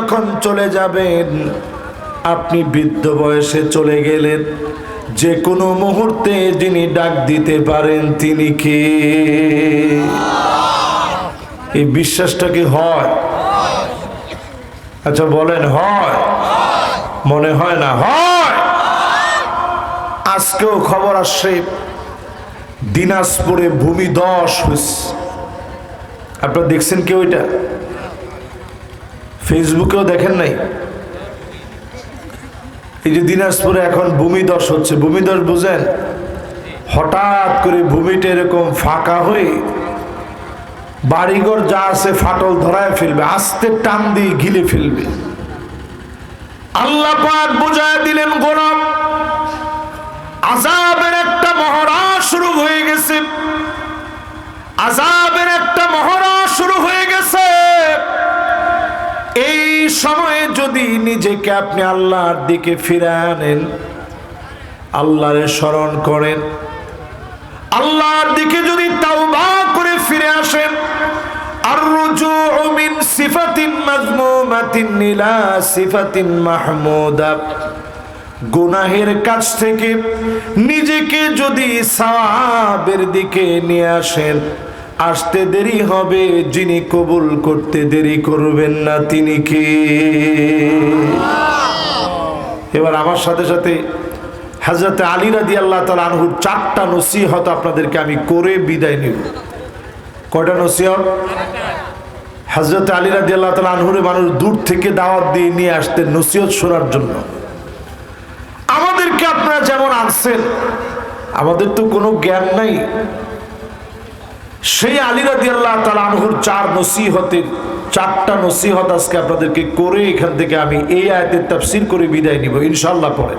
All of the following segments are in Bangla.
যখন চলে যাবেন, আপনি বৃদ্ধ বয়সে চলে গেলেন, যে কোনো মুহূর্তে যিনি ডাক দিতে পারেন তিনি কে? এই বিশ্বাসটা কি হয়? আচ্ছা বলেন, হয়। মনে হয় না, হয়। আজকেও খবর আসছে, দিনাজপুরে ভূমি দশ হয়েছে আপনারা দেখছেন কি ওইটা? ফেসবুকেও দেখেন নাই? এই যে দিনাজপুরে এখন ভূমিদশ হচ্ছে, ভূমিদশ বুঝেন? হঠাৎ করে ভূমিটা এরকম ফাঁকা হয়ে বাড়িঘর যা আছে ফাটল ধরায় ফেলবে, আস্তে টান দিয়ে গিলে ফেলবে। আল্লাহ পাক বুঝায় দিলেন, গোলাম, আজাবের এই সময়ে যদি নিজেকে আপনি আল্লাহর দিকে ফিরে আনেন, আল্লাহরে স্মরণ করেন, আল্লাহর দিকে যদি তাওবা করে ফিরে আসেন আর সিফাতিন সিফাতিন গুনাহের কাছ থেকে নিজেকে যদি সাওয়াবের দিকে নিয়ে আসেন আসতে দেরি হবে, যিনি কবুল করতে দেরি করবেন না, তিনি কে? এবার আমার সাথে সাথে হাজরতে আলী রাদি আল্লাহ তালা আনহুর চারটা নসিহত আপনাদেরকে আমি করে বিদায় নিব। কয়টা নসিহত? হাজরত আলী রাদি আল্লাহ তালা আনহুরে মানুষ দূর থেকে দাওয়াত দিয়ে নিয়ে আসতেন নসিহত শোনার জন্য। আমাদেরকে আপনারা যেমন আনছেন, আমাদের তো কোনো জ্ঞান নাই। সেই আলী রাদি আল্লাহ তালা আনহুর চার নসিহতের, চারটা নসিহত আজকে আপনাদেরকে করে এখান থেকে আমি এই আয়তের তাফসির করে বিদায় নিব ইনশাল্লাহ পরে।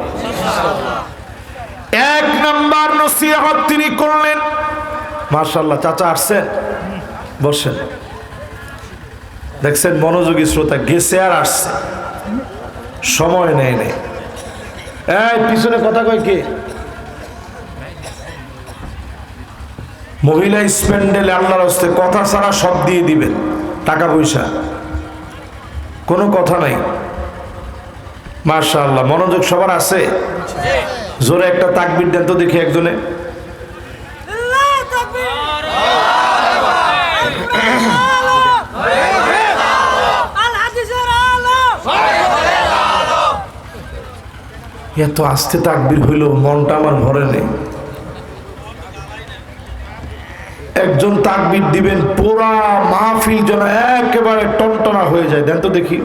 এক নাম্বার নসিহত তিনি করলেন। মার্শাল্লাহ চাচা আসছেন? বসেন। দেখছেন মনোযোগী শ্রোতা, গেছে আর আসছে। সময় নেয় নেই। এই, পিছনে কথা কয় কে? মহিলা স্প্যান্ডেলে আল্লাহর হস্তে কথা ছাড়া সব দিয়ে দিবেন, টাকা পয়সা। কোনো কথা নাই। মার্শাল্লাহ মনোযোগ সবার আছে? জোরে একটা তাকবির দেন তো দেখি একজনে। এত আস্তে তাকবির হইল, মনটা আমার ভরে নেই। একজন তাকবির দিবেন, পুরা মাহফিল যেন একেবারে টনটনা হয়ে যায়। দেন তো দেখি।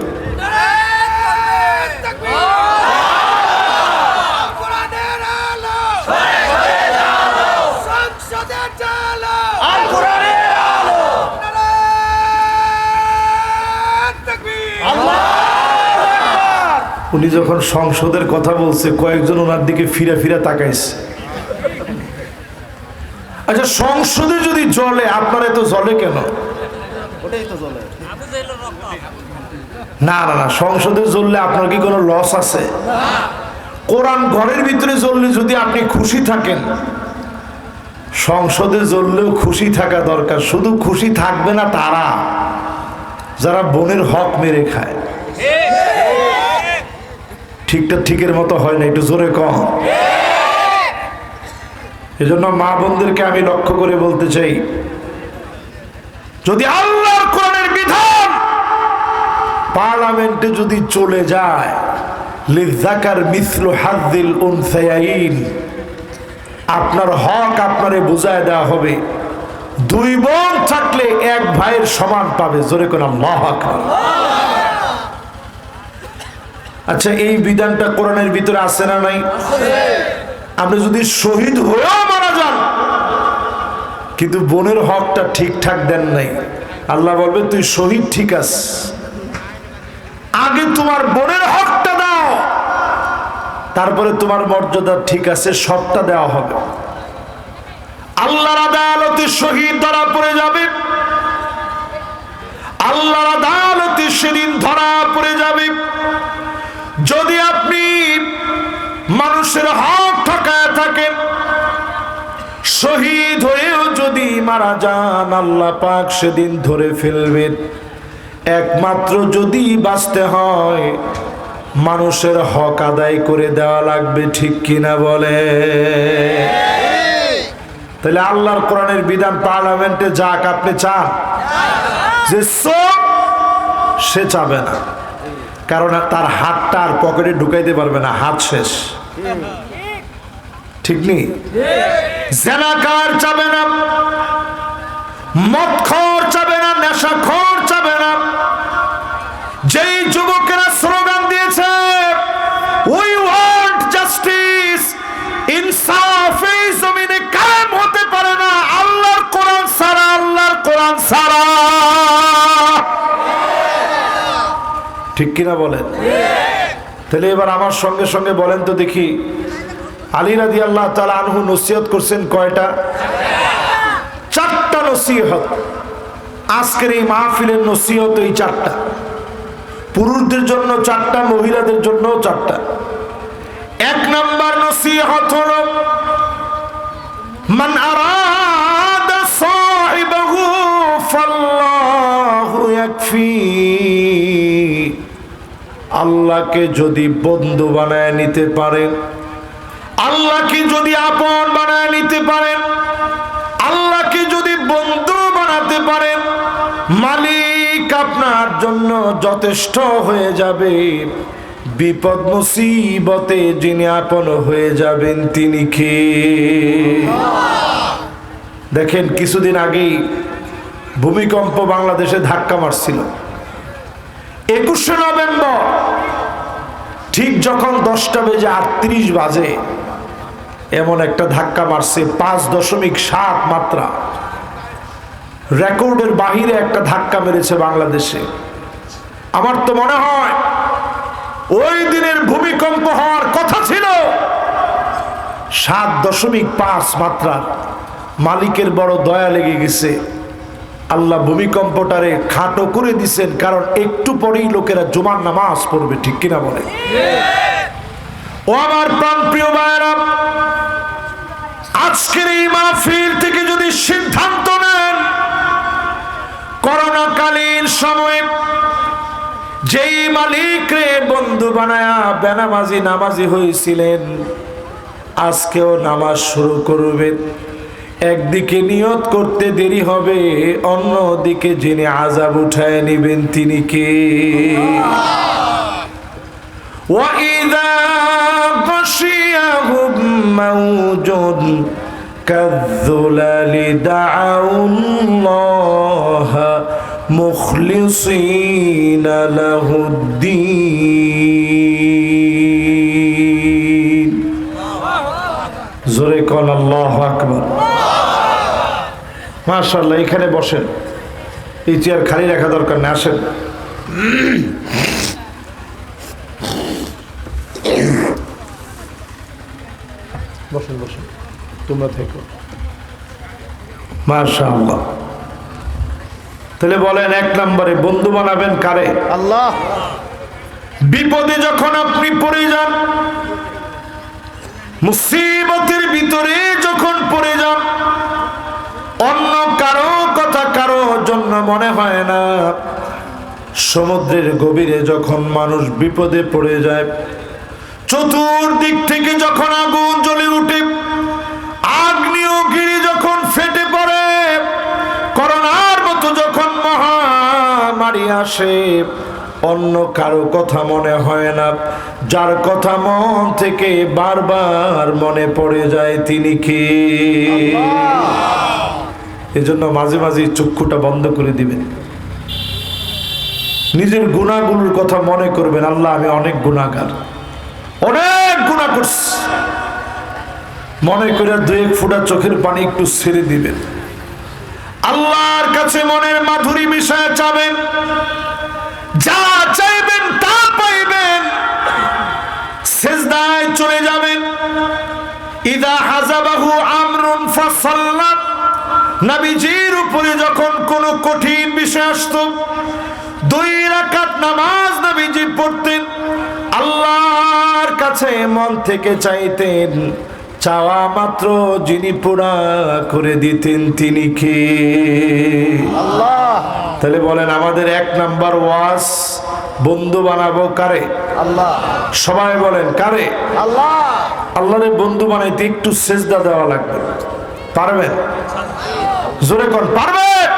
উনি যখন সংসদের কথা বলছে, কয়েকজন ওনার দিকে ফিরে ফিরে তাকাইছে। আচ্ছা সংসদে যদি জলে আপনারা তো জলে কেন? না না না সংসদে জ্বললে আপনার কি কোনো লস আছে? কোরআন ঘরের ভিতরে জ্বললে যদি আপনি খুশি থাকেন সংসদে জ্বললেও খুশি থাকা দরকার। শুধু খুশি থাকবে না তারা যারা বোনের হক মেরে খায়। ঠিকটা ঠিকের মতো হয় না একটু জোরে কম এজন্য মা বোনদেরকে আমি লক্ষ্য করে বলতে চাই, যদি আল্লাহর কোরআনের বিধান পার্লামেন্টে যদি চলে যায়, লিজাকার মিসলু হাদ্দিল উনসায়াইন আপনার হক আপনারে বুঝায় দেওয়া হবে। দুই বোন থাকলে এক ভাইয়ের সমান পাবে। জোরে কোন আকবার। আচ্ছা এই বিধানটা কোরআনের ভিতরে আছে না নাই? আপনি যদি শহীদ হয়েও মারা যান, কিন্তু বোনের হকটা ঠিকঠাক দেন নাই। আল্লাহ বলবে, তুই শহীদ ঠিক আস আগে তোমার বোনের হকটা দাও, তারপরে তোমার মর্যাদা ঠিক আছে, সবটা দেওয়া হবে। আল্লাহর আদালতে শহীদ ধরা পড়ে যাবে। আল্লাহর আদালতে সেদিন ধরা পড়ে যাবে। যদি আপনি মানুষের হক ঠকায় থাকেন শহীদ হয়েও যদি মারা যান, আল্লাহ পাক সেদিন ধরে ফেলবেন একমাত্র যদি বাঁচতে হয়, মানুষের হক আদায় করে দেওয়া লাগবে, ঠিক কিনা বলে? তাহলে আল্লাহর কোরআনের বিধান পার্লামেন্টে যাক, আপনি চান? যে সে চাবে না। কারণ তার হাতটা আর পকেটে ঢুকাইতে পারবে না, হাত শেষ। ঠিক নেই? জেনাকার চাবে না মদ খর চাবে না নেশা খর কিনা বলেন? তাহলে এবার আমার সঙ্গে সঙ্গে বলেন তো দেখি। আলী রাদি আল্লাহ তালা আনহু নসিহত করছেন কয়টা? চারটা নসিহত। আজকের এই মাহফিলের নসিহত এই চারটা। পুরুষদের জন্য চারটা, মহিলাদের জন্য চারটা। এক নম্বর নসিহত হল, মান আরাদ সাহিবাহু ফাল্লাহু ইয়াকফি। আল্লাহকে যদি বন্ধু বানায় নিতে পারেন, আল্লাহকে যদি আপন বানায় নিতে পারেন, আল্লাহকে যদি বন্ধু বানাতে পারেন, মালিক আপনার জন্য যথেষ্ট হয়ে যাবে। বিপদ মুসিবতে যিনি আপন হয়ে যাবেন তিনি কে? দেখেন, কিছুদিন আগেই ভূমিকম্প বাংলাদেশে ধাক্কা মারছিল। একুশে নভেম্বর, ঠিক যখন দশটা বেজে আটত্রিশ বাজে, এমন একটা ধাক্কা মারছে, পাঁচ দশমিক সাত মাত্রা। রেকর্ডের বাহিরে একটা ধাক্কা মেরেছে বাংলাদেশে। আমার তো মনে হয়, ওই দিনের ভূমিকম্প হওয়ার কথা ছিল। সাত দশমিক পাঁচ মাত্রার মালিকের বড় দয়া লেগে গেছে। আল্লাহ ভূমিকম্পটারে খাটো করে দিছেন, কারণ একটু পরেই লোকেরা জুমার নামাজ পড়বে, ঠিক কিনা বলে? ও আমার প্রাণ প্রিয় ভাইয়েরা, আজকের এই মাহফিল থেকে যদি সিদ্ধান্ত নেন, করোনাকালীন সময়ে যেই মালিক রে বন্ধু বানায়া বেনামাজি নামাজি হয়েছিলেন আজকেও নামাজ শুরু করবেন। একদিকে নিয়ত করতে দেরি হবে অন্যদিকে যিনি আজাব উঠায় নিবেন তিনি কে وإذا غشيهم موج كالذلل دعوا الله مخلصين له الدين মাশাল্লাহ এখানে বসেন। এই চেয়ার খালি রাখা দরকার না আসেন। বসেন বসেন তোমরা থেকো। মাশাআল্লাহ। তাহলে বলেন এক নম্বরে বন্ধু বানাবেন কারে? আল্লাহ। বিপদে যখন আপনি পড়ে যান মুসিবতের ভিতরে যখন পড়ে যান অন্য কারও কথা কারও জন্য মনে হয় না। সমুদ্রের গভীরে যখন মানুষ বিপদে পড়ে যায়, চতুর্দিক থেকে যখন আগুন জ্বলে উঠে, আগ্নেয়গিরি যখন ফেটে পড়ে, করোনার মতো যখন মহামারী আসে, অন্য কারও কথা মনে হয় না। যার কথা মন থেকে বারবার মনে পড়ে যায়, তিনি কে? এজন্য মাঝে মাঝে চক্ষুটা বন্ধ করে দিবেন। নিজের গুণাগুলোর কথা মনে করবেন, আল্লাহ, আমি অনেক গুণাগার। অনেক গুণা করছি। মনে করে দু এক ফুটা চোখের পানি একটু ছেড়ে দিবেন। আল্লাহর কাছে মনের মাধুরী বিষয়ে চাবেন। যা চাইবেন তা পাইবেন। সেজদায় চলে যাবেন। ইদা হাজাবাহু আমরুন ফাসাল্লাম নবীজির উপরে যখন কোনো কঠিন বিষয় আসতো দুই রাকাত নামাজ নবীজি পড়তেন আল্লাহর কাছে মন থেকে চাইতেন চাওয়া মাত্র যিনি পুরা করে দিতেন তিনি কে? আল্লাহ। তাহলে বলেন আমাদের এক নাম্বার ওয়াজ বন্ধু বানাবো কারে? আল্লাহ। সবাই বলেন কারে? আল্লাহ। আল্লাহরে বন্ধু বানাইতে একটু সেজদা দেওয়া লাগবে। পারবেন? জোরে কর পারবেন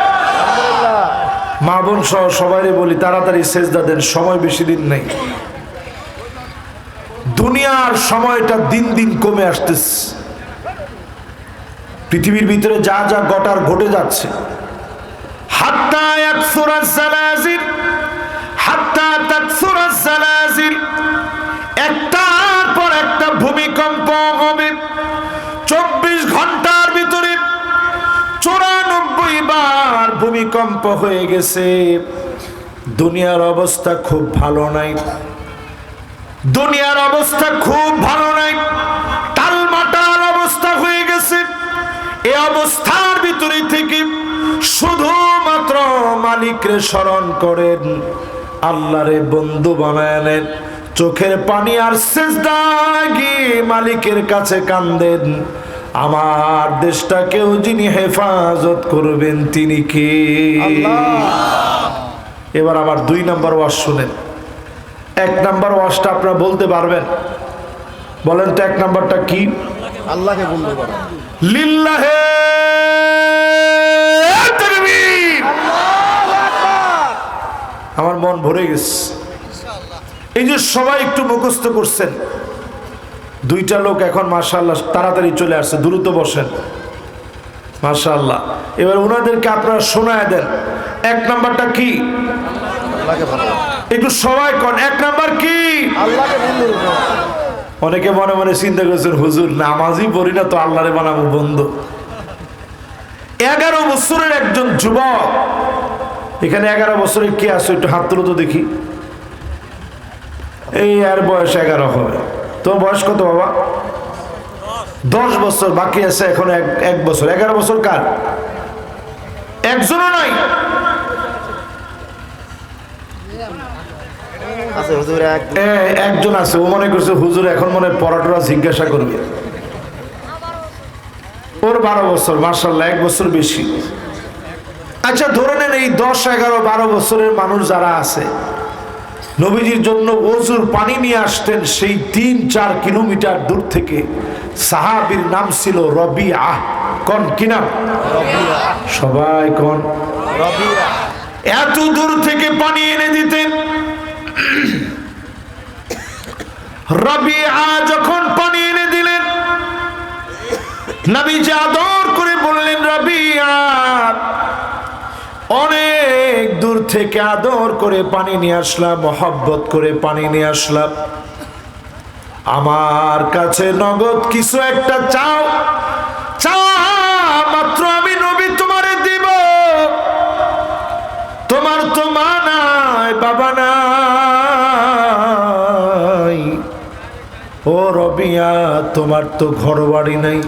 মা বোন সহ সবাই বলি, তাড়াতাড়ি সেজদা দেন, সময় বেশি দিন নেই। দুনিয়ার সময়টা দিন দিন কমে আসতেছে। পৃথিবীর ভিতরে যা যা গটার ঘটে যাচ্ছে। সালাজিল একটার পর একটা ভূমিকম্প হবে চব্বিশ ঘণ্টার ভিতরে চুরানব্বই বার ভূমিকম্প হয়ে গেছে। দুনিয়ার অবস্থা খুব ভালো নাই। দুনিয়ার অবস্থা খুব ভালো নাই। টালমাটাল অবস্থা হয়ে গেছে। এ অবস্থার ভিতরে থেকে শুধুমাত্র মালিকরে স্মরণ করেন, আল্লাহরে বন্ধু বানায় নেন, চোখের পানি আর সেজদায় গিয়ে মালিকের কাছে কান্দেন। আমার দেশটাকেও যিনি হেফাজত করবেন তিনি কে? এবার আমার দুই নাম্বার ওয়াজ শুনেন। এক নাম্বার ওয়াজটা আপনারা বলতে পারবেন। বলেন তো এক নাম্বারটা কি? আল্লাহকে বলতে করো লিল্লাহে। আমার মন ভরে গেছে। এই যে সবাই একটু মুখস্থ করছেন। দুইটা লোক এখন মাশাল্লাহ তাড়াতাড়ি চলে আসছে দ্রুত বসেন। মাশাল্লাহ এবার ওনাদেরকে আপনারা শোনায় দেন। এক নাম্বারটা কি? একটু সবাই কন এক নাম্বার কি? অনেকে মনে মনে চিন্তা করছেন হুজুর নামাজই পড়ি না তো আল্লাহরে বানাবো বন্ধু। এগারো বছরের একজন যুবক। এখানে এগারো বছরের কে আছে? একটু হাত তুলো তো দেখি। এই আর বয়স এগারো হবে। তোমার বয়স কত বাবা? দশ বছর বাকি আছে এখন এক বছর। এগারো বছর কার? একজনও নাই। একজন আছে ও মনে করছে হুজুর এখন মনে হয় পড়াটোরা জিজ্ঞাসা করবে। ওর বারো বছর মার্শাল্লাহ এক বছর বেশি। আচ্ছা ধরে নেন এই দশ এগারো বারো বছরের মানুষ যারা আছে নবীজির জন্য ওজুর পানি নিয়ে আসতেন। সেই তিন চার কিলোমিটার দূর থেকে সাহাবির নাম ছিল রবি আহ কন কি নাম? সবাই কন? এত দূর থেকে পানি এনে দিতেন। রবিআ যখন পানি এনে দিলেন নবীজি আদর করে বললেন রবি আহ অনেক দূর থেকে আদর করে পানি নিয়ে আসলাম, মহব্বত করে পানি নিয়ে আসলাম। আমার কাছে নগদ কিছু একটা চাও মাত্র আমি নবী তোমারে দিব। তোমার তো বাবা নাই। ও রবিয়া, তোমার তো ঘর বাড়ি নাই।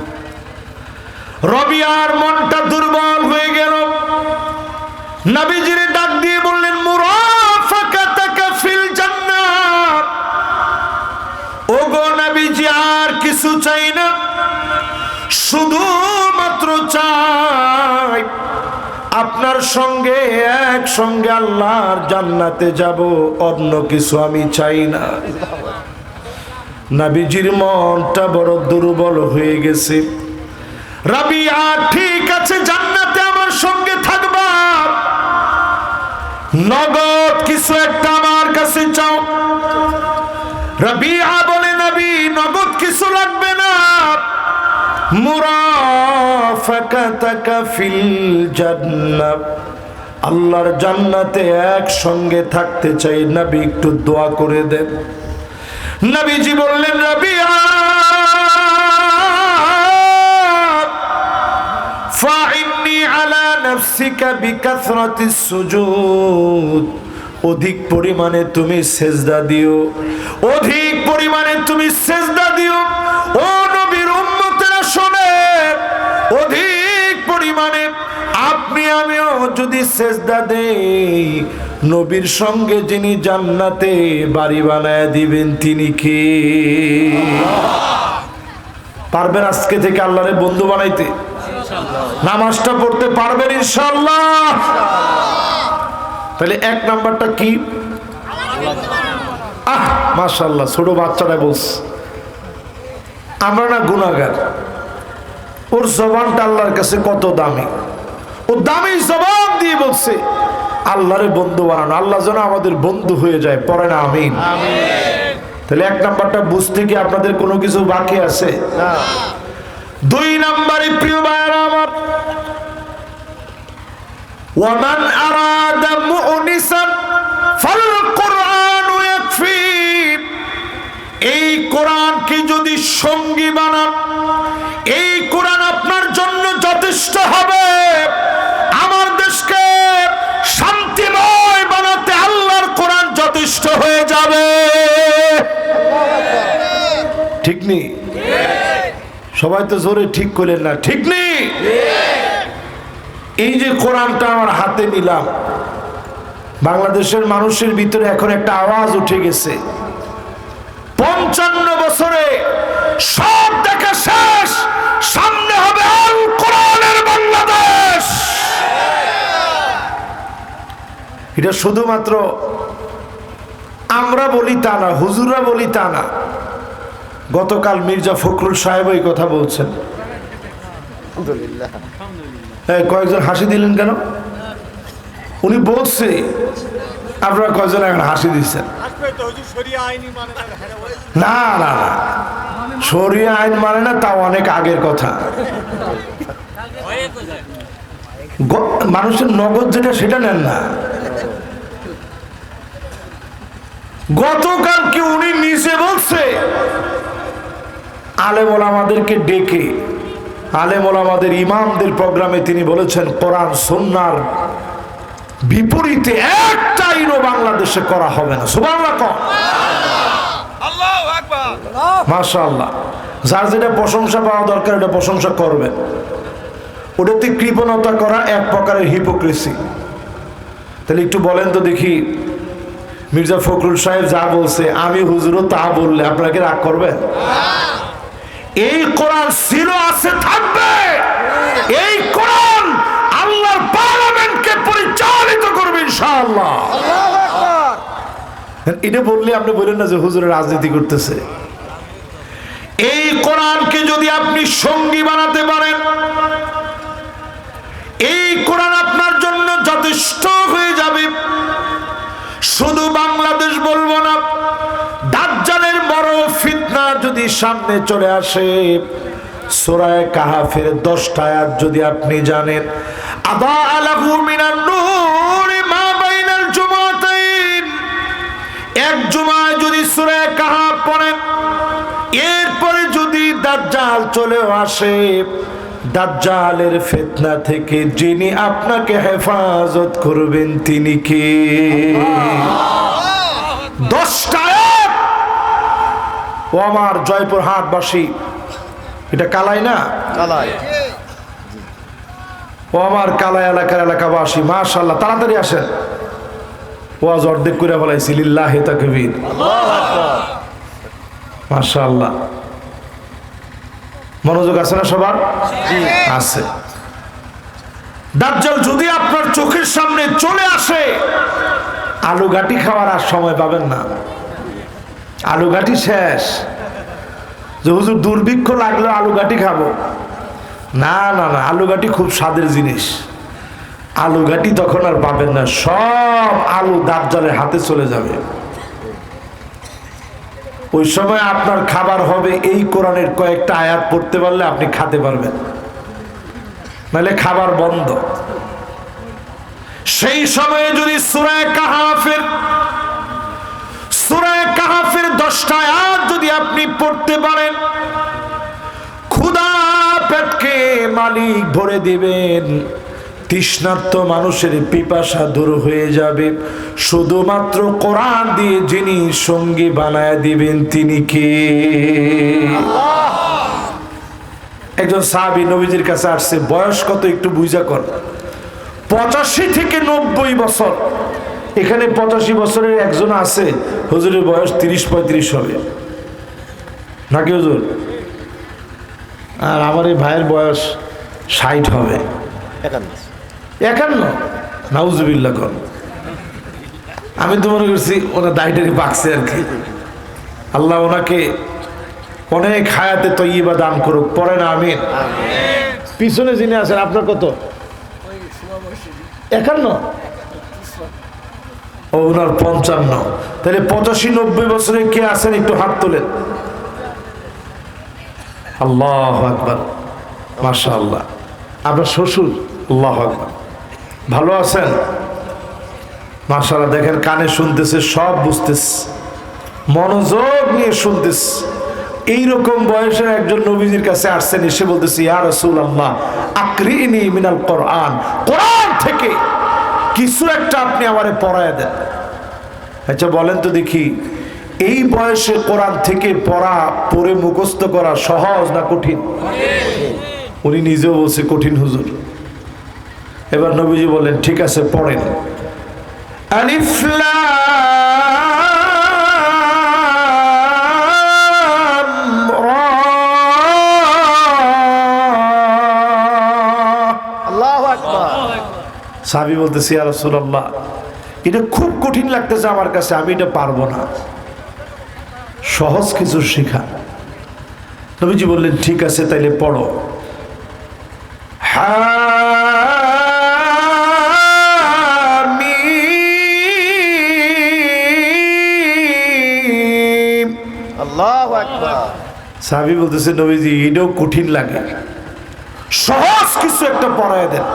রবিয়ার মনটা দুর্বল হয়ে গেল। নাবিজিরে চাই। আপনার সঙ্গে একসঙ্গে আল্লাহর জান্নাতে যাব, অন্য কিছু আমি চাই না। নাবিজির মনটা বড় দুর্বল হয়ে গেছে। রাবিয়া, ঠিক আছে, জান্নাতে আমার সঙ্গে থাকবা। নগদ কিছু একটা আমার কাছে চাও। রাবিয়া বলে, নবী, নগদ কিছু লাগবে না। মুরাফাকাতাকা আল্লাহর জান্নাতে থাকতে চাই, নবী একটু দোয়া করে দেন। নবীজি বললেন সুজুদ। অধিক পরিমাণে তুমি সেজদা দিও, অধিক পরিমাণে তুমি সেজদা দিও। ও অধিক পরিমাণে। আপনি, আমিও যদি সেজদা দেই, নবীর সঙ্গে যিনি জান্নাতে বাড়ি বানায় দিবেন, তিনি কে? পারবেন আজকে থেকে আল্লাহরে বন্ধু বানাইতে? নামাজটা পড়তে পারবেন ইনশাল্লাহ তাহলে এক নাম্বারটা কি? আহ মাশাল্লাহ ছোট বাচ্চাটা বলছে, আমরা না গুণাগার ওর জবানটা আল্লাহর কাছে কত দামি। ও দামি জবান দিয়ে বলছে আল্লাহরে বন্ধু বানানো আল্লাহ যেন আমাদের বন্ধু হয়ে যায়। পরে না আমিন। তাহলে এক নাম্বারটা বুঝতে কি আপনাদের কোনো কিছু বাকি আছে? দুই নাম্বারে প্রিয় ভাইয়েরা আমার ওয়ামান আরাদা মুনিসান ফাল কোরআন ইয়াকফি। এই কোরআনকে যদি সঙ্গী বানান যথেষ্ট হবে। আমার দেশকে শান্তিময় বানাতে আল্লাহর কোরআন যথেষ্ট হয়ে যাবে। ঠিক নেই সবাই তো জোরে ঠিক করলেন না। ঠিক নেই এই যে কোরআনটা আমার হাতে নিলাম, বাংলাদেশের মানুষের ভিতরে এখন একটা আওয়াজ উঠে গেছে। পঞ্চান্ন বছরে সব এটা শুধুমাত্র আমরা বলি তা না হুজুরা বলি তা না। গতকাল মির্জা ফখরুল সাহেব এই কথা বলছেন। কয়েকজন হাসি দিলেন কেন? উনি বলছে আপনারা কয়েকজন এখন হাসি দিচ্ছেন? তো না না না। না আইন মানে না তাও অনেক আগের কথা। মানুষের নগদ যেটা সেটা নেন না। গতকাল কি উনি নিজে বলছে? আলেমল আমাদেরকে ডেকে আলেমল আমাদের ইমামদের প্রোগ্রামে তিনি বলেছেন কোরআন সন্ন্যার বিপরীতে একটা আইনও বাংলাদেশে করা হবে না। সুবাংলা কম মাশাআল্লাহ। যার যেটা প্রশংসা পাওয়া দরকার এটা প্রশংসা করবেন। ওটাতে কৃপণতা করা এক প্রকারের হিপোক্রেসি তাহলে একটু বলেন তো দেখি, মির্জা ফখরুল সাহেব যা বলছে, আমি হুজুরও তা বললে আপনাকে রাগ করবেন এই কোরআন ছিল, আছে, থাকবে। এই কোরআন আল্লাহর পার্লামেন্টকে পরিচালিত করবে ইনশাআল্লাহ। এটা বললে আপনি বলেন না যে হুজুরের রাজনীতি করতেছে। এই কোরআনকে যদি আপনি সঙ্গী বানাতে পারেন এই কোরআন আপনার জন্য যথেষ্ট হয়ে যাবে। শুধু বাংলাদেশ বলব না, দাজ্জালের বড় ফিতনা যদি সামনে চলে আসে, সোরায় কাহাফের দশটা আয়াত যদি আপনি জানেন, আদা আলাহু মিনান নূর মা বাইনাল জুমাতাইন। এক জুমায় যদি সুরে কাহা পড়েন, এরপরে যদি দাজ্জাল চলেও আসে দাজ্জালের ফিতনা থেকে যিনি আপনাকে হেফাজত করবেন তিনি কে? দশটা ও আমার জয়পুর হাটবাসী এটা কালাই না? চালাই ও আমার কালাই এলাকার এলাকাবাসী মাশাল্লাহ তাড়াতাড়ি আসেন। ওয়াজ অর্ধেক করে বলাইছি লিল্লাহ তাকবীর। মাশাল্লাহ মনোযোগ আছে না সবার? আছে। দাজ্জাল যদি আপনার চোখের সামনে চলে আসে আলু গাটি খাওয়ার আর সময় পাবেন না। আলু গাটি শেষ। যে হুজুর দুর্ভিক্ষ লাগলে আলু গাটি খাব। না না না আলু গাটি খুব স্বাদের জিনিস। আলু গাটি তখন আর পাবেন না। সব আলু দাজ্জালের হাতে চলে যাবে। ওই সময় আপনার খাবার হবে, এই কোরআনের কয়েকটা আয়াত পড়তে পারলে আপনি খেতে পারবেন। নাহলে খাবার বন্ধ। সেই সময়ে যদি সুরায় কাহাফের সুরায় কাহাফের দশটা আয়াত যদি আপনি পড়তে পারেন, ক্ষুধা পেটকে মালিক ভরে দিবেন। তৃষ্ণার্ত মানুষের পিপাসা দূর হয়ে যাবে। শুধুমাত্র কোরআন দিয়ে যিনি সঙ্গী বানায় দিবেন তিনি কে? একজন সাহাবি নবীজির কাছে আসছে, বয়স কত একটু বুঝা কর। পঁচাশি থেকে নব্বই বছর। এখানে পঁচাশি বছরের একজন আছে, হুজুরের বয়স তিরিশ পঁয়ত্রিশ হবে। নাকি হুজুর? আর আমার এই ভাইয়ের বয়স ষাট হবে। একান্ন। একান্ন। নাউজুবিল্লা কর। আমি তো মনে করছি ওনার দায়টারি বাকছে আর কি। আল্লাহ ওনাকে অনেক হায়াতে তৈবা দান করুক। পরে না, আমিন। পিছনে যিনি আছেন, আপনার কত? একান্ন? ও, ওনার পঞ্চান্ন। তাহলে পঁচাশি, নব্বই বছরে কে আছেন একটু হাত তোলেন। আল্লাহ আকবর। মাশা আল্লাহ আপনার শ্বশুর? আল্লাহ আকবর। ভালো আছেন? মাশাল্লাহ দেখেন কানে শুনতেছে, সব বুঝতেছে। মনোযোগ নিয়ে শুনতেছে। এইরকম বয়সে একজন নবীজির কাছে আসছেন, এসে বলতেছে, ইয়া রসুল আল্লাহ আকরিনি মিনাল কোরআন। কোরআন থেকে কিছু একটা আপনি আমারে পড়ায় দেন। আচ্ছা বলেন তো দেখি, এই বয়সে কোরআন থেকে পড়া, পড়ে মুখস্থ করা সহজ না কঠিন? উনি নিজেও বলছে, কঠিন হুজুর। এবার নবীজি বলেন ঠিক আছে পড়েন। আকবার। সাহাবি বলতেছি আর রাসূলুল্লাহ এটা খুব কঠিন লাগতেছে আমার কাছে আমি এটা পারব না। সহজ কিছু শেখা। নবীজি বললেন ঠিক আছে তাইলে পড়ো। হামিম সাহাবি বলতেছে নবীজি এটাও কঠিন লাগে সহজ কিছু একটা পড়ায় দেন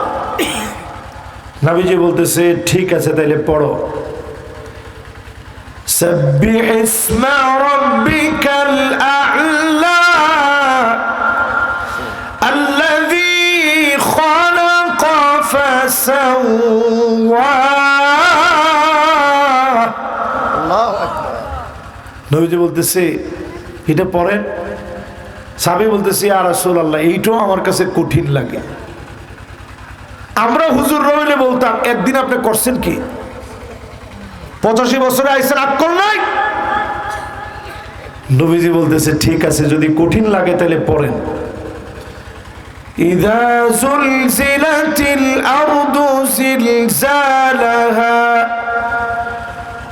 নবীজি বলতেছে ঠিক আছে তাইলে পড়ো سبح اسم ربك الأعلى الذي خلق فسوى নবীজি বলতেছে, এটা পরেন সাবি বলতেছি আর আসল আল্লাহ এইটাও আমার কাছে কঠিন লাগে। আমরা হুজুর রইলে বলতাম, একদিন আপনি করছেন কি? পঁচাশি বছরে আইসেন আক্কল নাই? নবীজি বলতেছে, ঠিক আছে, যদি কঠিন লাগে তাহলে পড়েন। ইদা জুলজিলাতিল আরদু জিলজালাহা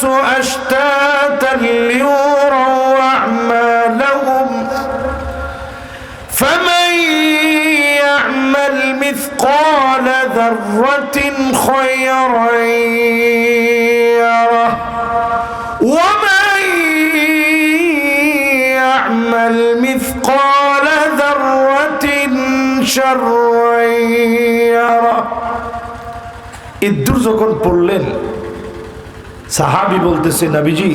الناس أشتاتا ليروا أعمالهم فمن يعمل مثقال ذرة خيرا يره ومن يعمل مثقال ذرة شرا يره ইদ্দুর যখন পড়লেন সাহাবি বলতেছে নাবিজি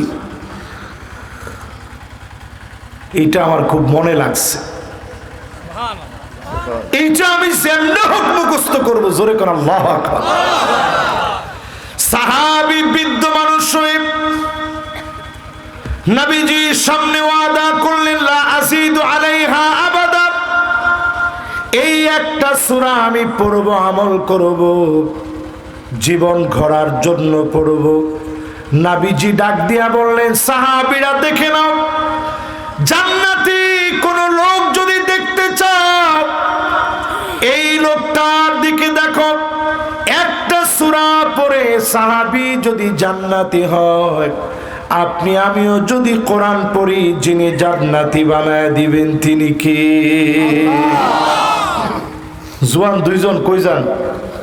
এটা আমার খুব মনে লাগছে। এইটা আমি মুখস্থ করব জোরে আল্লাহ সাহাবি বৃদ্ধ মানুষ নবীজি সামনে ওয়াদা করলেন লা আসিদু আলাইহা আবাদা। এই একটা সূরা আমি পড়ব আমল করব জীবন ঘরার জন্য পড়ব। নাবিজি ডাক দিয়া বললেন, সাহাবীরা দেখে নাও, জান্নাতি কোন লোক যদি দেখতে চাও এই লোকটার দিকে দেখো, একটা সূরা পরে সাহাবি যদি জান্নাতি হয়, আপনি আমিও যদি কোরআন পড়ি, যিনি জান্নাতি বানায় দিবেন তিনি কে? জোয়ান দুইজন কই যান?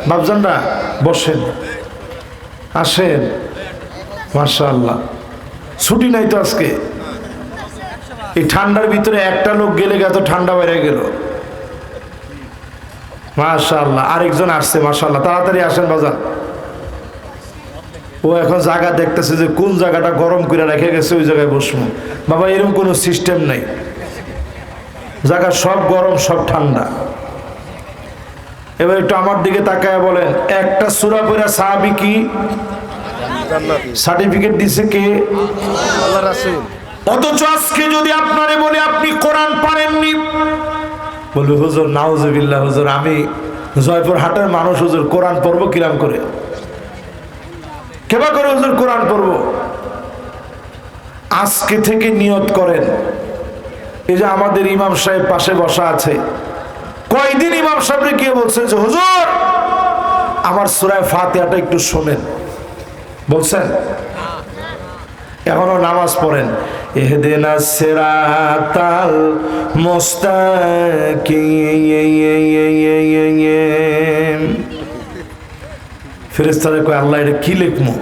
বাবজানরা বসেন, আসেন। মার্শাল্লাহ ছুটি নাই তো আজকে? এই ঠান্ডার ভিতরে একটা লোক গেলে গেত ঠান্ডা বেড়ে গেল। মাশাল্লাহ আরেকজন আসছে মাশাল্লাহ তাড়াতাড়ি আসেন বাজার ও এখন জায়গা দেখতেছে যে কোন জায়গাটা গরম করে রেখে গেছে, ওই জায়গায় বসবো। বাবা, এরকম কোনো সিস্টেম নাই। জায়গা সব গরম, সব ঠান্ডা। এবার একটু আমার দিকে তাকায় বলেন, একটা সুরা পড়া সাহাবি কি? সার্টিফিকেট দিছে কে? আল্লাহ রাসূল। অথচ আজকে যদি আপনারে বলে আপনি কোরআন পারেননি। বলবে হুজুর নাউজুবিল্লাহ হুজুর আমি জয়পুর হাটের মানুষ হুজুর কোরআন পড়ব কিরাম করে? কেবা করে হুজুর কোরআন পড়ব? আজকে থেকে নিয়ত করেন। এই যে আমাদের ইমাম সাহেব পাশে বসা আছে। কয়দিন ইমাম সাহেব গিয়ে বলছেন যে হুজুর আমার সুরায় ফাতিহাটা একটু শোনেন। বলছেন? এখনও নামাজ পড়েন। এহদিনা সিরাতাল মুস্তাকিম। ফেরেশতারা কয়, আল্লাহ, এটা কি লিখমু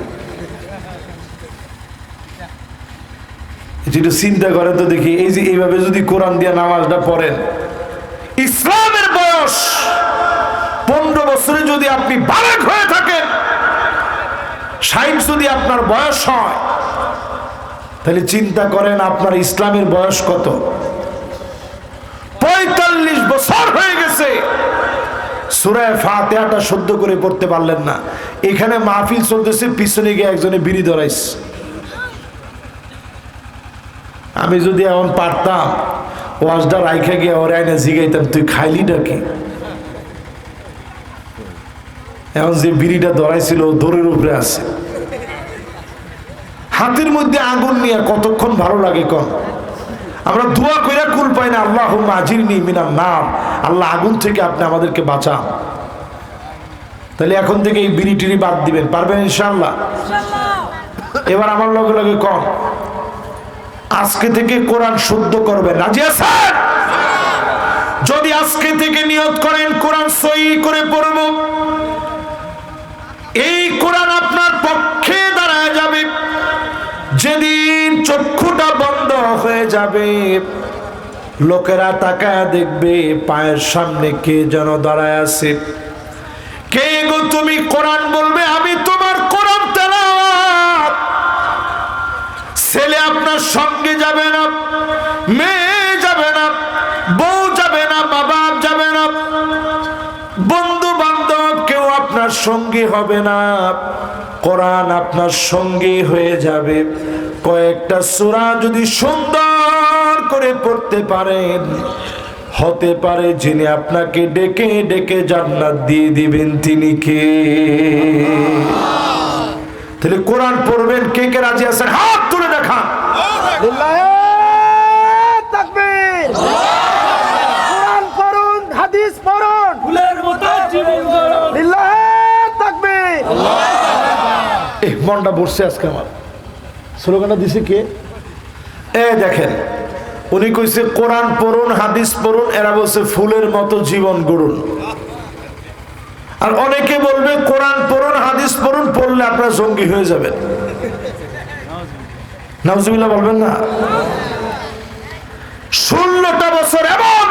যেটা চিন্তা করে তো দেখি, এই যে এইভাবে যদি কোরআন দিয়ে নামাজটা পড়েন। ইসলামের বয়স পনেরো বছরে যদি আপনি বালক হয়ে ষাট যদি আপনার বয়স হয়, তাহলে চিন্তা করেন আপনার ইসলামের বয়স কত। পঁয়তাল্লিশ বছর হয়ে গেছে। সুরায় ফাতেহাটা শুদ্ধ করে পড়তে পারলেন না। এখানে মাহফিল চলতেছে, পিছনে গিয়ে একজনে বিড়ি ধরাইছে। আমি যদি এখন পারতাম, ওয়াজটা রাইখা গিয়ে ওর আইনে জিগাইতাম, তুই খাইলি নাকি? এখন যে বিড়িটা ধরাইছিল দৌড়ের উপরে আছে। হাতের মধ্যে আগুন নিয়ে কতক্ষণ ভালো লাগে কন? আমরা দোয়া কইরা কুল পাই না আল্লাহ আজির নি মিনার নাম আল্লাহ আগুন থেকে আপনি আমাদেরকে বাঁচান। তাহলে এখন থেকে এই বিড়ি টিড়ি বাদ দিবেন। পারবেন ইনশাল্লাহ এবার আমার লগে লগে কম আজকে থেকে কোরআন শুদ্ধ করবেন। রাজি আছেন? যদি আজকে থেকে নিয়ত করেন কোরআন সই করে পড়ব। হয়ে যাবে। লোকেরা তাকায় দেখবে, পায়ের সামনে কে যেন দাঁড়ায় আছে। কে গো তুমি কোরআন বলবে? আমি তোমার কোরআন তেলাওয়াত। ছেলে আপনার সঙ্গে যাবে না, মেয়ে যাবে না, বউ যাবে না বাবা যাবে না বন্ধু বান্ধব কেউ আপনার সঙ্গী হবে না। কোরআন আপনার সঙ্গী হয়ে যাবে। কয়েকটা সূরা যদি সুন্দর করে পড়তে পারেন হতে পারে যিনি আপনাকে ডেকে ডেকে জান্নাত দিয়ে দিবেন তিনি কে? তাহলে কোরআন পড়বেন কে কে রাজি আছেন? হাত তুলে দেখান। লিল্লাহে তাকবীর। কোরআন পড়ুন হাদিস পড়ুন। লিল্লাহে তাকবীর। মনটা বসছে আজকে আমার। স্লোগানটা দিছে কে? এ দেখেন, উনি কইছে, কোরআন পড়ুন, হাদিস পড়ুন, এরা বলছে, ফুলের মতো জীবন গড়ুন। আর অনেকে বলবে, কোরআন পড়ুন, হাদিস পড়ুন, পড়লে আপনারা জঙ্গি হয়ে যাবেন। নাউজুবিল্লাহ বলবেন না? ষোলোটা বছর এমন